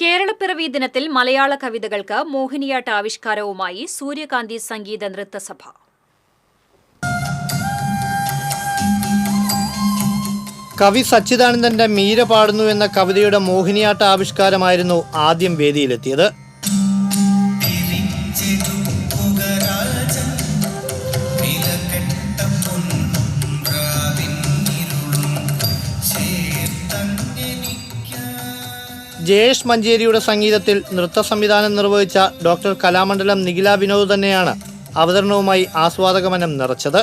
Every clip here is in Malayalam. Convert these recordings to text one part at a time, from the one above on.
കേരളപ്പിറവി ദിനത്തിൽ മലയാള കവിതകൾക്ക് മോഹിനിയാട്ട ആവിഷ്കാരവുമായി സൂര്യകാന്തി സംഗീത നൃത്തസഭ. കവി സച്ചിദാനന്ദന്റെ മീര പാടുന്നു എന്ന കവിതയുടെ മോഹിനിയാട്ട ആവിഷ്കാരമായിരുന്നു ആദ്യം വേദിയിലെത്തിയത്. ജയേഷ് മഞ്ചേരിയുടെ സംഗീതത്തിൽ നൃത്ത സംവിധാനം നിർവഹിച്ച ഡോക്ടർ കലാമണ്ഡലം നിഖില വിനോദ് തന്നെയാണ് അവതരണവുമായി ആസ്വാദകമനം നിറച്ചത്.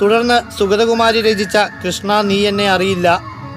തുടർന്ന് സുഗതകുമാരി രചിച്ച കൃഷ്ണ നീ എന്നെ അറിയില്ല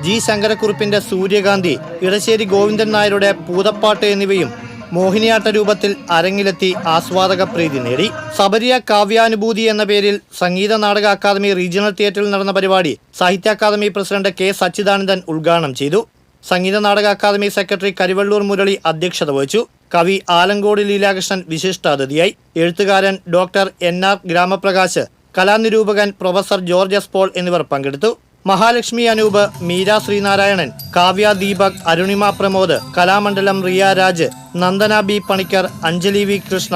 ജി ശങ്കരക്കുറുപ്പിന്റെ സൂര്യകാന്തി ഇടശ്ശേരി ഗോവിന്ദൻ നായരുടെ പൂതപ്പാട്ട് എന്നിവയും മോഹിനിയാട്ട രൂപത്തിൽ അരങ്ങിലെത്തി ആസ്വാദക പ്രീതി നേടി. സബരിയ കാവ്യാനുഭൂതി എന്ന പേരിൽ സംഗീത നാടക അക്കാദമി റീജിയണൽ തിയേറ്ററിൽ നടന്ന പരിപാടി സാഹിത്യ അക്കാദമി പ്രസിഡന്റ് കെ സച്ചിദാനന്ദൻ ഉദ്ഘാടനം ചെയ്തു. സംഗീത നാടക അക്കാദമി സെക്രട്ടറി കരിവള്ളൂർ മുരളി അധ്യക്ഷത വഹിച്ചു. കവി ആലങ്കോട് ലീലാകൃഷ്ണൻ വിശിഷ്ടാതിഥിയായി. എഴുത്തുകാരൻ ഡോക്ടർ എൻ ആർ ഗ്രാമപ്രകാശ് കലാനിരൂപകൻ പ്രൊഫസർ ജോർജ് എസ് പോൾ എന്നിവർ പങ്കെടുത്തു. മഹാലക്ഷ്മി അനൂപ് മീര ശ്രീനാരായണൻ കാവ്യ ദീപക് അരുണിമ പ്രമോദ് കലാമണ്ഡലം റിയ രാജ് നന്ദന ബി പണിക്കർ അഞ്ജലി വി കൃഷ്ണ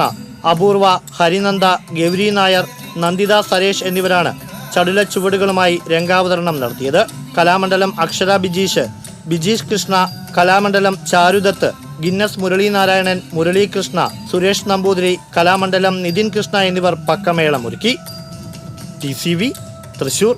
അപൂർവ ഹരിനന്ദ ഗൗരി നായർ നന്ദിത സരേഷ് എന്നിവരാണ് ചടുല ചുവടുകളുമായി രംഗാവതരണം നടത്തിയത്. കലാമണ്ഡലം അക്ഷര ബിജീഷ് ബിജീഷ് കൃഷ്ണ കലാമണ്ഡലം ചാരുദത്ത് ഗിന്നസ് മുരളീനാരായണൻ മുരളീകൃഷ്ണ സുരേഷ് നമ്പൂതിരി കലാമണ്ഡലം നിതിൻ കൃഷ്ണ എന്നിവർ പക്കമേളമൊരുക്കി ടി സി വി തൃശൂർ.